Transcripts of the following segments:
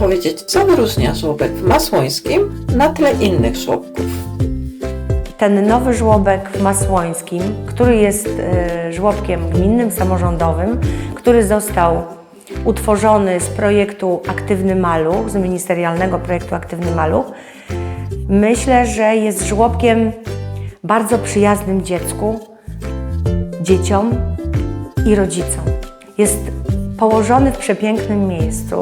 powiedzieć, co wyróżnia żłobek w Masłońskim na tle innych żłobków? Ten nowy żłobek w Masłońskim, który jest e, żłobkiem gminnym, samorządowym, który został utworzony z projektu Aktywny Maluch, z ministerialnego projektu Aktywny Maluch, myślę, że jest żłobkiem bardzo przyjaznym dziecku, dzieciom i rodzicom. Jest położony w przepięknym miejscu.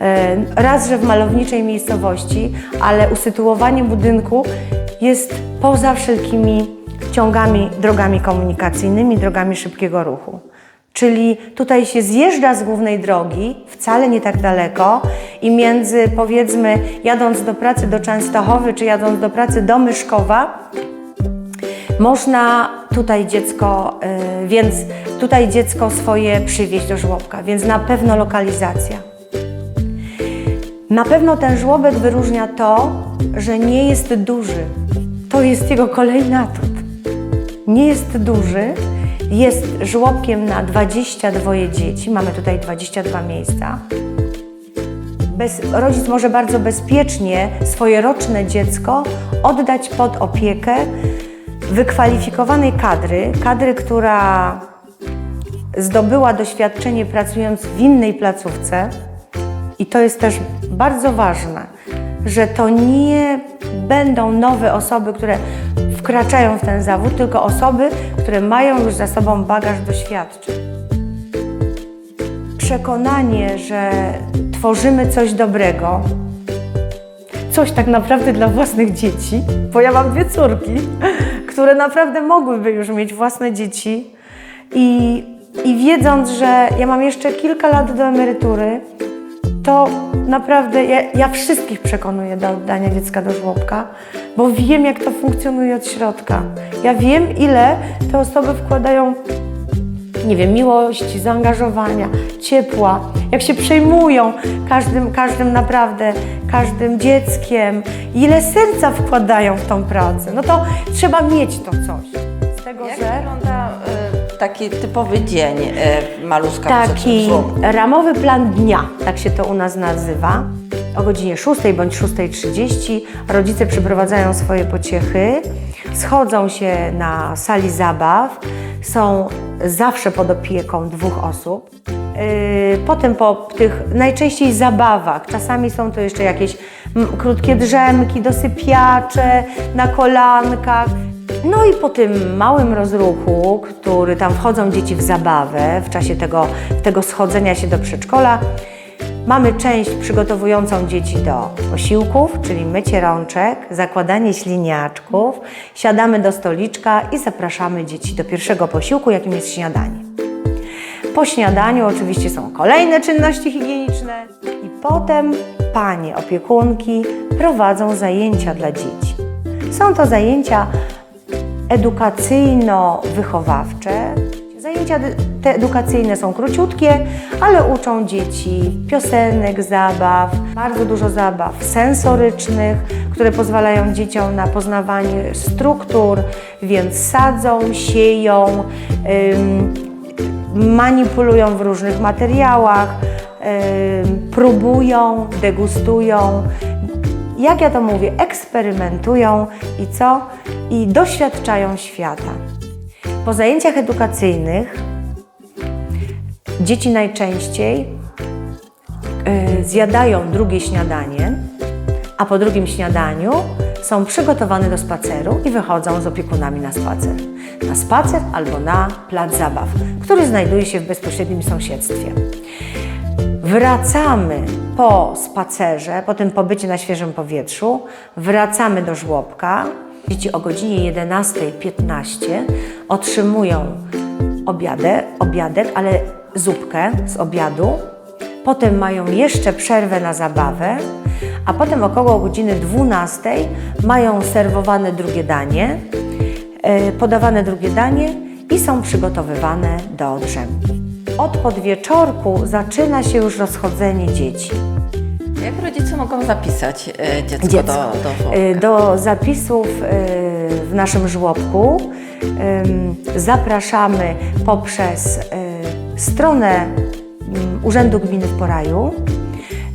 E, Raz, że w malowniczej miejscowości, ale usytuowanie budynku jest poza wszelkimi ciągami, drogami komunikacyjnymi, drogami szybkiego ruchu. Czyli tutaj się zjeżdża z głównej drogi, wcale nie tak daleko, i między powiedzmy jadąc do pracy do Częstochowy, czy jadąc do pracy do Myszkowa, można tutaj dziecko, y, więc tutaj dziecko swoje przywieźć do żłobka, więc na pewno lokalizacja. Na pewno ten żłobek wyróżnia to, że nie jest duży. To jest jego kolejny atut. Nie jest duży, jest żłobkiem na 22 dzieci. Mamy tutaj 22 miejsca. Bez, rodzic może bardzo bezpiecznie swoje roczne dziecko oddać pod opiekę wykwalifikowanej kadry, kadry, która zdobyła doświadczenie pracując w innej placówce. I to jest też bardzo ważne, że to nie będą nowe osoby, które wkraczają w ten zawód, tylko osoby, które mają już za sobą bagaż doświadczeń. Przekonanie, że tworzymy coś dobrego, coś tak naprawdę dla własnych dzieci, bo ja mam dwie córki, które naprawdę mogłyby już mieć własne dzieci i, i wiedząc, że ja mam jeszcze kilka lat do emerytury, to naprawdę ja, ja wszystkich przekonuję do oddania dziecka do żłobka, bo wiem, jak to funkcjonuje od środka. Ja wiem, ile te osoby wkładają nie wiem, miłości, zaangażowania, ciepła, jak się przejmują każdym, każdym naprawdę, każdym dzieckiem, ile serca wkładają w tą pracę. No to trzeba mieć to coś. Z tego, Jak że wygląda y, taki typowy dzień maluszka w taki ramowy plan dnia, tak się to u nas nazywa. O godzinie 6 bądź 6.30 rodzice przyprowadzają swoje pociechy, schodzą się na sali zabaw, są zawsze pod opieką dwóch osób. Yy, Potem po tych najczęściej zabawach, czasami są to jeszcze jakieś krótkie drzemki, dosypiacze na kolankach. No i po tym małym rozruchu, który tam wchodzą dzieci w zabawę w czasie tego, tego schodzenia się do przedszkola, mamy część przygotowującą dzieci do posiłków, czyli mycie rączek, zakładanie śliniaczków, siadamy do stoliczka i zapraszamy dzieci do pierwszego posiłku, jakim jest śniadanie. Po śniadaniu oczywiście są kolejne czynności higieniczne i potem panie opiekunki prowadzą zajęcia dla dzieci. Są to zajęcia edukacyjno-wychowawcze. Zajęcia te edukacyjne są króciutkie, ale uczą dzieci piosenek, zabaw, bardzo dużo zabaw sensorycznych, które pozwalają dzieciom na poznawanie struktur, więc sadzą, sieją, manipulują w różnych materiałach, próbują, degustują. Jak ja to mówię, eksperymentują i co? I doświadczają świata. Po zajęciach edukacyjnych dzieci najczęściej y, zjadają drugie śniadanie, a po drugim śniadaniu są przygotowane do spaceru i wychodzą z opiekunami na spacer. Na spacer albo na plac zabaw, który znajduje się w bezpośrednim sąsiedztwie. Wracamy po spacerze, po tym pobycie na świeżym powietrzu, wracamy do żłobka. Dzieci o godzinie 11.15 otrzymują obiadę, obiadek, ale zupkę z obiadu. Potem mają jeszcze przerwę na zabawę, a potem około godziny 12 mają serwowane drugie danie, e, podawane drugie danie i są przygotowywane do drzemki. Od podwieczorku zaczyna się już rozchodzenie dzieci. Jak rodzice mogą zapisać dziecko, Dziecko. do, do żłobka? Y, Do zapisów y, w naszym żłobku zapraszamy poprzez y, stronę mm, Urzędu Gminy w Poraju.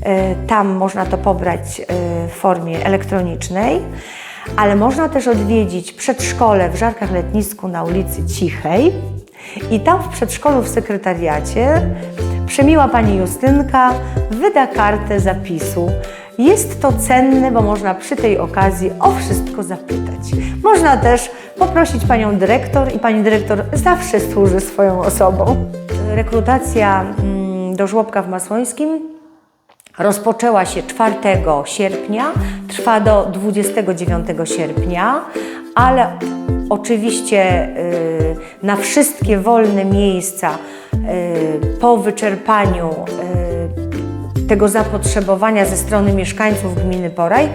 E, Tam można to pobrać e, w formie elektronicznej, ale można też odwiedzić przedszkole w Żarkach Letnisku na ulicy Cichej. I tam w przedszkolu w sekretariacie przemiła pani Justynka wyda kartę zapisu. Jest to cenne, bo można przy tej okazji o wszystko zapytać. Można też poprosić panią dyrektor i pani dyrektor zawsze służy swoją osobą. Rekrutacja mm, do żłobka w Masłońskim Rozpoczęła się 4 sierpnia, trwa do 29 sierpnia, ale oczywiście y, na wszystkie wolne miejsca y, po wyczerpaniu y, tego zapotrzebowania ze strony mieszkańców gminy Poraj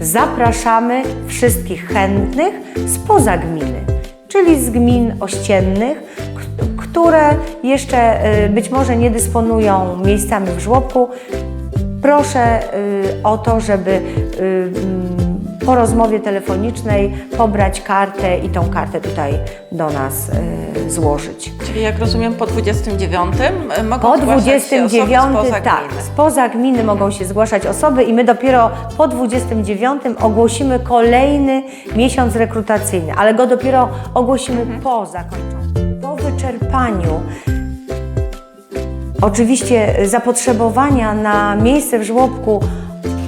zapraszamy wszystkich chętnych spoza gminy, czyli z gmin ościennych, które jeszcze y, być może nie dysponują miejscami w żłobku, Proszę o to, żeby po rozmowie telefonicznej pobrać kartę i tą kartę tutaj do nas y, złożyć. Czyli jak rozumiem po 29 mogą Po zgłaszać się osoby 29, spoza tak, gminy. spoza gminy mogą się zgłaszać osoby i my dopiero po 29 ogłosimy kolejny miesiąc rekrutacyjny, ale go dopiero ogłosimy po zakończeniu, po wyczerpaniu Oczywiście zapotrzebowania na miejsce w żłobku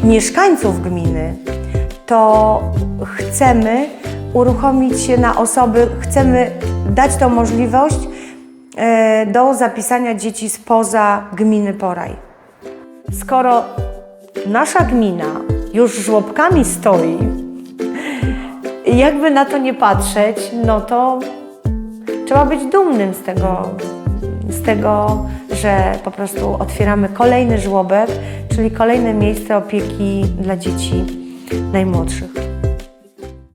mieszkańców gminy, to chcemy uruchomić się na osoby, chcemy dać tą możliwość e, do zapisania dzieci spoza gminy Poraj. Skoro nasza gmina już żłobkami stoi, jakby na to nie patrzeć, no to trzeba być dumnym z tego, z tego, że po prostu otwieramy kolejny żłobek, czyli kolejne miejsce opieki dla dzieci najmłodszych.